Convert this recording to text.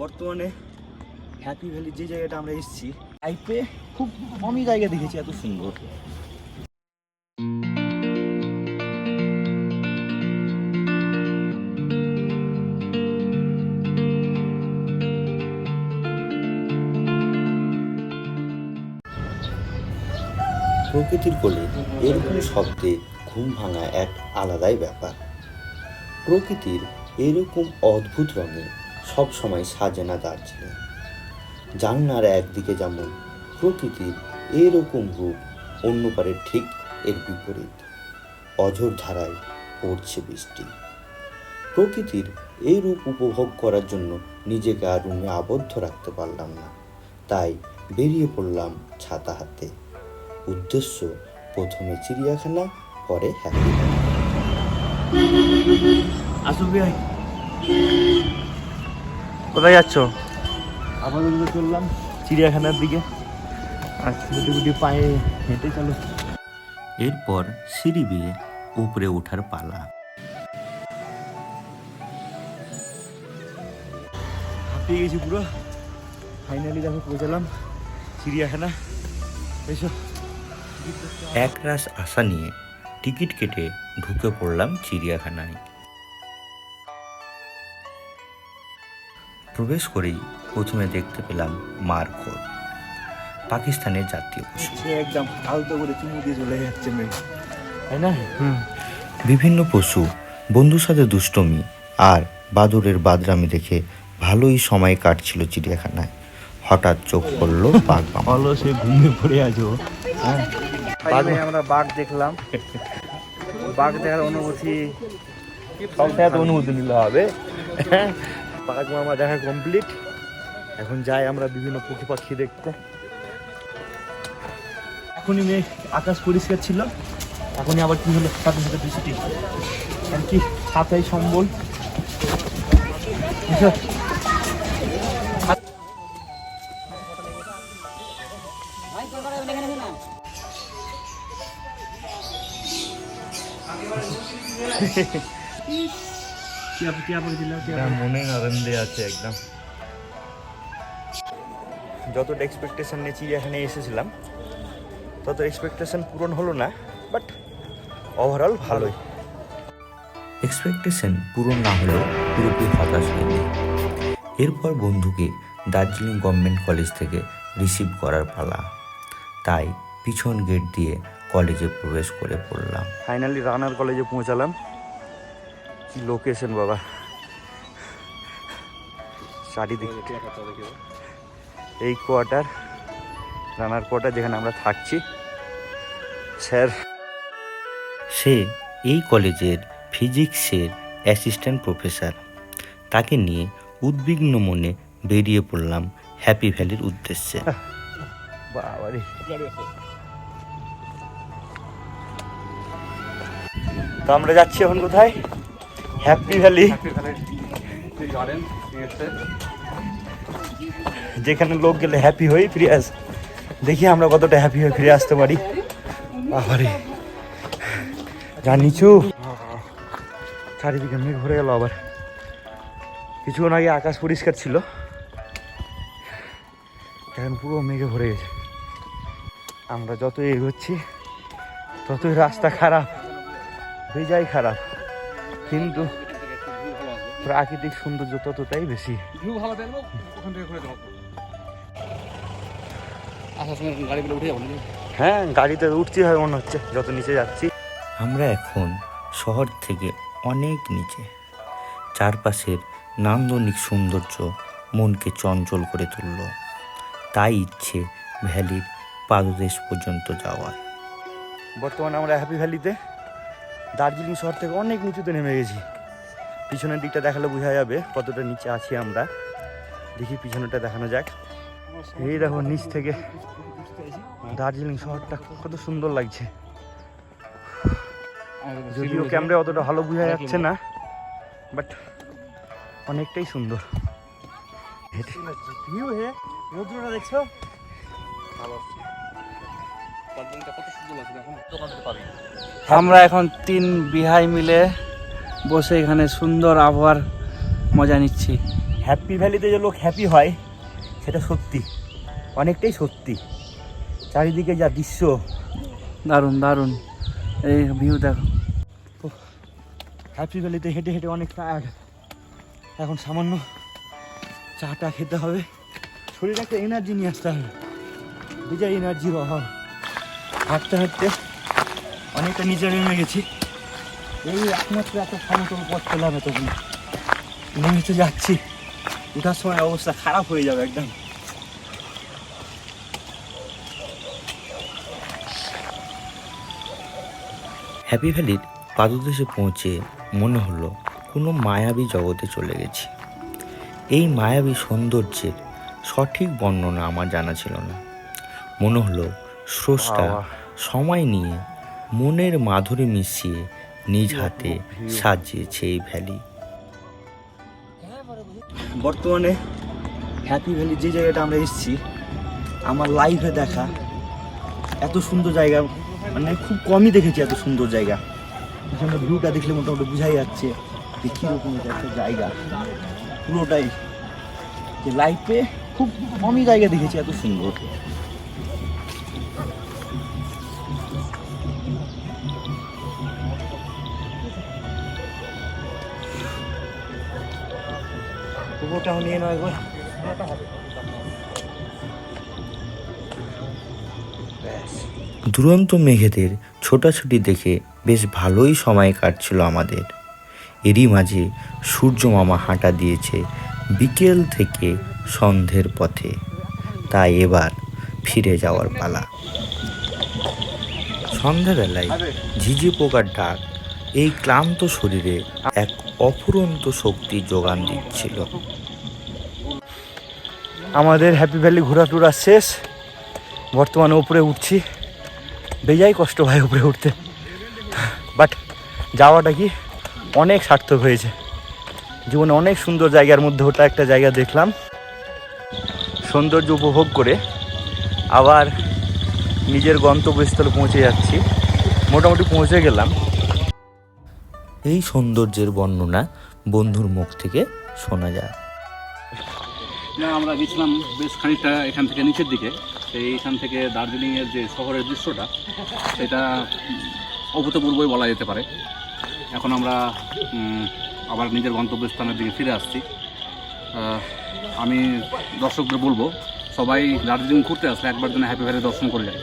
বর্তমানে happy valley যে জায়গাটা আমরা এসেছি লাইফে খুব কমই জায়গা দেখেছি, এত সুন্দর। প্রকৃতির কোলে এরকম শব্দে ঘুম ভাঙা এক আলাদাই ব্যাপার। প্রকৃতির এরকম অদ্ভুত রঙে সব সময় সাজে না দার্জিলিং জানলার একদিকে যেমন প্রকৃতির এরকম রূপ, অন্য পারে ঠিক এর বিপরীত। অঝোর ধারায় পড়ছে বৃষ্টি। প্রকৃতির এই রূপ উপভোগ করার জন্য নিজেকে আর রুমে আবদ্ধ রাখতে পারলাম না। তাই বেরিয়ে পড়লাম ছাতা হাতে। উদ্দেশ্য, প্রথমে চিড়িয়াখানা, পরে হ্যাপি। ভাই। কোথায় যাচ্ছ? আপাতত চললাম চিড়িয়াখানার দিকে। আর গুটি পায়ে হেঁটে চলো। এরপর সিঁড়ি বেয়ে উপরে ওঠার পালা। হাঁপিয়ে গেছি পুরো। ফাইনালি দেখো পৌঁছালাম চিড়িয়াখানা। এসো। এক রাস আশা নিয়ে টিকিট কেটে ঢুকে পড়লাম চিড়িয়াখানায়। প্রবেশ করেই প্রথমে দেখতে পেলাম মারখোর পাকিস্তানের জাতীয় পশু। সে একদম আলতো করে চুমু দিয়ে চলে যাচ্ছে তাই না? বিভিন্ন পশু বন্ধুর সাথে দুষ্টমি আর বাদুরের বাদরামি দেখে ভালোই সময় কাটছিল চিড়িয়াখানায়। হঠাৎ চোখ পড়ল বাঘ বলো সে ঘুমিয়ে পড়ে আছো হ্যাঁ। আমরা বাঘ দেখলাম। বাঘ দেখার অনুভূতি সব সাথে অনুমতি নিতে হবে। পাক মামা দেখা কমপ্লিট এখন যাই আমরা বিভিন্ন পশু পাখি দেখতে। এখনই মেঘ আকাশ পরিষ্কার ছিল। এখনই আবার কি হলো সাথে সাথে বৃষ্টি। আর কি সাথেই সম্বল। এসো। টিয়া টিয়া পাখি দিলাম টিয়া মনে আনন্দে আছে একদম যতটা এক্সপেকটেশন নিয়ে চিড়িয়াখানায় এসেছিলাম তত এক্সপেকটেশন পূরণ হলো না বাট ওভারঅল ভালোই এক্সপেকটেশন পূরণ না হলেও পুরোপুরি হতাশ হয়নি এরপর বন্ধুকে দার্জিলিং গভর্নমেন্ট কলেজ থেকে রিসিভ করার পালা। তাই পিছন গেট দিয়ে কলেজে প্রবেশ করে পড়লাম। ফাইনালি রানার কলেজে পৌঁছালাম। কি লোকেশন বাবা? চারিদিক এই কোয়ার্টার রানার কোয়ার্টার যেখানে আমরা থাকছি। স্যার। সে এই কলেজের ফিজিক্সের অ্যাসিস্ট্যান্ট প্রফেসর তাকে নিয়ে উদ্বিগ্ন মনে বেরিয়ে পড়লাম হ্যাপি ভ্যালির উদ্দেশ্যে। বাবারে। তো আমরা যাচ্ছি এখন কোথায়? হ্যাপি ভ্যালি যেখানে লোক গেলে হ্যাপি হয়ে ফিরে আস। দেখি আমরা কতটা হ্যাপি হয়ে ফিরে আসতে পারি। বাবারে। যা নিচু। চারিদিকে মেঘ ভরে গেল আবার। কিছুক্ষণ আগে আকাশ পরিষ্কার ছিল। এখন পুরো মেঘে ভরে গেছে। আমরা যতই এগোচ্ছি ততই রাস্তা খারাপ। হয়ে বেজাই খারাপ। কিন্তু প্রাকৃতিক সৌন্দর্য ততটাই বেশি। ভিউ ভালো দেখব ওখান থেকে ঘুরে যাব আসার সময় গাড়িগুলো উঠে যাব হ্যাঁ গাড়িতে উঠতে হয় মনে হচ্ছে যত নিচে যাচ্ছি। আমরা এখন শহর থেকে অনেক নিচে। চারপাশের নান্দনিক সৌন্দর্য মনকে চঞ্চল করে তুলল। তাই ইচ্ছে ভ্যালির পাদদেশ পর্যন্ত যাওয়ার। বর্তমানে আমরা হ্যাপি ভ্যালিতে দার্জিলিং শহর থেকে অনেক নিচুতে নেমে গেছি পিছনের দিকটা দেখালে বোঝা যাবে কতটা নিচে আছি আমরা দেখি পিছনেটা দেখানো যাক এই দেখো নিচ থেকে দার্জিলিং শহরটা কত সুন্দর লাগছে যদিও ক্যামেরা অতটা ভালো বোঝা যাচ্ছে না বাট অনেকটাই সুন্দর দেখছ দার্জিলিংটা আমরা এখন তিন বিহাই মিলে বসে এখানে সুন্দর আবহাওয়ার মজা নিচ্ছি। হ্যাপি ভ্যালিতে যে লোক হ্যাপি হয় সেটা সত্যি। অনেকটাই সত্যি। চারিদিকে যা দৃশ্য। দারুণ দারুণ। এই ভিউ দেখো। হ্যাপি ভ্যালিতে হেঁটে হেঁটে অনেক টায়ার্ড এখন সামান্য চাটা খেতে হবে। শরীরে একটা এনার্জি নিয়ে আসতে হবে। বিজয় এনার্জির অভাব। হাঁটতে হাঁটতে অনেকটা নিচে নেমে গেছি। এই একমাত্র এত সমতল পথ পেলাম এতক্ষণ। নেমে তো যাচ্ছি। ওঠার সময় অবস্থা খারাপ হয়ে যাবে একদম। হ্যাপি ভ্যালির পাদদেশে পৌঁছে মনে হলো কোনো মায়াবী জগতে চলে গেছি। এই মায়াবী সৌন্দর্যের সঠিক বর্ণনা আমার জানা ছিল না। মনে হলো স্রষ্টা সময় নিয়ে মনের মাধুরী মিশিয়ে নিজ হাতে সাজিয়েছে এই ভ্যালি। বর্তমানে হ্যাপি ভ্যালি যে জায়গাটা আমরা এসেছি আমার লাইফে দেখা এত সুন্দর জায়গা মানে খুব কমই দেখেছি এত সুন্দর জায়গা। এখানে ভিউটা দেখলে মোটামুটি বোঝাই যাচ্ছে যে কীরকম একটা জায়গা। পুরোটাই যে লাইফে খুব কমই জায়গা দেখেছি এত সুন্দর। নিয়ে দুরন্ত মেঘেদের ছোটাছুটি দেখে বেশ ভালোই সময় কাটছিল আমাদের। এরই মাঝে সূর্য মামা হাঁটা দিয়েছে বিকেল থেকে সন্ধ্যের পথে। তাই এবার ফিরে যাওয়ার পালা। সন্ধ্যাবেলায় ঝিঝি পোকার ডাক এই ক্লান্ত শরীরে এক অফুরন্ত শক্তি যোগান দিচ্ছিল। আমাদের হ্যাপি ভ্যালি ঘোরা টুরা শেষ। বর্তমানে উপরে উঠছি। বেজাই কষ্ট হয় উপরে উঠতে। বাট যাওয়াটা কি? অনেক সার্থক হয়েছে। জীবনে অনেক সুন্দর জায়গার মধ্যে ওটা একটা জায়গা দেখলাম। সৌন্দর্য উপভোগ করে আবার নিজের গন্তব্যস্থলে পৌঁছে যাচ্ছি। মোটামুটি পৌঁছে গেলাম। এই সৌন্দর্যের বর্ণনা বন্ধুর মুখ থেকে শোনা যায়। না, আমরা গেছিলাম বেশ খানিকটা এখান থেকে নিচের দিকে। সেই এখান থেকে দার্জিলিংয়ের যে শহরের দৃশ্যটা, সেটা অভূতপূর্বই বলা যেতে পারে। এখন আমরা আবার নিজের গন্তব্যস্থানের দিকে ফিরে আসছি। আমি দর্শকদের বলব, সবাই দার্জিলিং ঘুরতে আসলে একবার যেন হ্যাপি ভ্যালি দর্শন করে যায়।